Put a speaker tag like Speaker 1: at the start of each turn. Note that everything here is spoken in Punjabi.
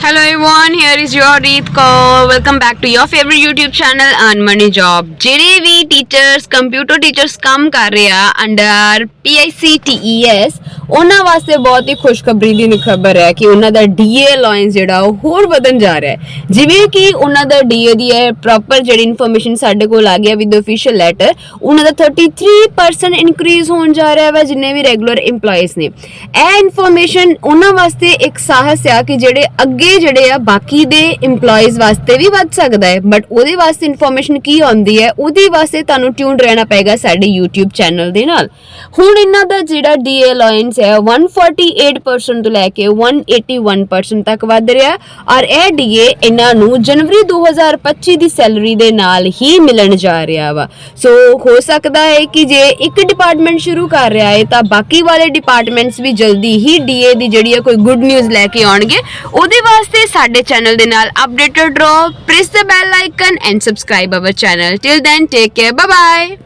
Speaker 1: Hello everyone, here is your Reet Kaur. Welcome back to your favorite YouTube channel Earn Money Job. ਜਿਹੜੇ ਵੀ ਟੀਚਰਸ ਕੰਪਿਊਟਰ ਟੀਚਰਸ ਕੰਮ ਕਰ ਰਹੇ ਆ ਅੰਡਰ PICTES ਉਹਨਾਂ ਵਾਸਤੇ ਬਹੁਤ ਹੀ ਖੁਸ਼ਖਬਰੀ ਦੀ ਖਬਰ ਹੈ ਕਿ ਉਹਨਾਂ ਦਾ DA ਅਲਾਈਅੰਸ ਜਿਹੜਾ ਉਹ ਹੋਰ ਵਧਣ ਜਾ ਰਿਹਾ ਹੈ ਜਿਵੇਂ ਕਿ ਉਹਨਾਂ ਦਾ DA ਦੀ ਹੈ ਪ੍ਰੋਪਰ ਜਿਹੜੀ ਇਨਫੋਰਮੇਸ਼ਨ ਸਾਡੇ ਕੋਲ ਆ ਗਿਆ ਵਿਦ ਅਫੀਸ਼ੀਅਲ ਲੈਟਰ ਉਹਨਾਂ ਦਾ 33% ਇਨਕਰੀਜ਼ ਹੋਣ ਜਾ ਰਿਹਾ ਹੈ ਜਿੰਨੇ ਵੀ ਰੈਗੂਲਰ EMPLOYEES ਨੇ ਇਹ ਇਨਫੋਰਮੇਸ਼ਨ ਉਹਨਾਂ ਵਾਸਤੇ ਇੱਕ ਸਾਹਸ ਆ ਕਿ ਜਿਹੜੇ ਅੱਗੇ ਜਿਹੜੇ ਆ, ਬਾਕੀ ਦੇ EMPLOYEES ਵਾਸਤੇ ਵੀ ਵੱਧ ਸਕਦਾ ਹੈ। ਬਟ ਉਹਦੇ ਵਾਸਤੇ ਇਨਫੋਰਮੇਸ਼ਨ ਕੀ ਆਉਂਦੀ ਹੈ? ਉਹਦੇ ਵਾਸਤੇ ਤੁਹਾਨੂੰ ਟਿਊਨ ਰਹਿਣਾ ਪਏਗਾ ਸਾਡੇ YouTube ਚੈਨਲ ਦੇ ਨਾਲ। ਹੁਣ ਇਹਨਾਂ ਦਾ ਜਿਹੜਾ DA ਅਲਾਈਅੰਸ ਹੈ 148% ਤੋਂ ਲੈ ਕੇ 181% ਤੱਕ ਵੱਧ ਰਿਹਾ ਔਰ ਇਹ DA ਇਹਨਾਂ ਨੂੰ ਜਨਵਰੀ 2025 ਦੀ ਸੈਲਰੀ ਦੇ ਨਾਲ ਹੀ ਮਿਲਣ ਜਾ ਰਿਹਾ ਵਾ। ਸੋ ਹੋ ਸਕਦਾ ਹੈ ਕਿ ਜੇ ਇੱਕ ਡਿਪਾਰਟਮੈਂਟ ਸ਼ੁਰੂ ਕਰ ਰਿਹਾ ਹੈ, ਤਾਂ ਬਾਕੀ ਵਾਲੇ ਡਿਪਾਰਟਮੈਂਟਸ ਵੀ ਜਲਦੀ ਹੀ DA ਦੀ ਜਿਹੜੀ ਹੈ ਕੋਈ ਗੁੱਡ ਨਿਊਜ਼ ਲੈ ਕੇ ਆਉਣਗੇ। ਉਹਦੇ ਵਾਸਤੇ ਸਾਡੇ ਚੈਨਲ ਦੇ ਨਾਲ ਅਪਡੇਟਡ ਰਹੋ। Press the bell icon and subscribe our channel till then take care bye bye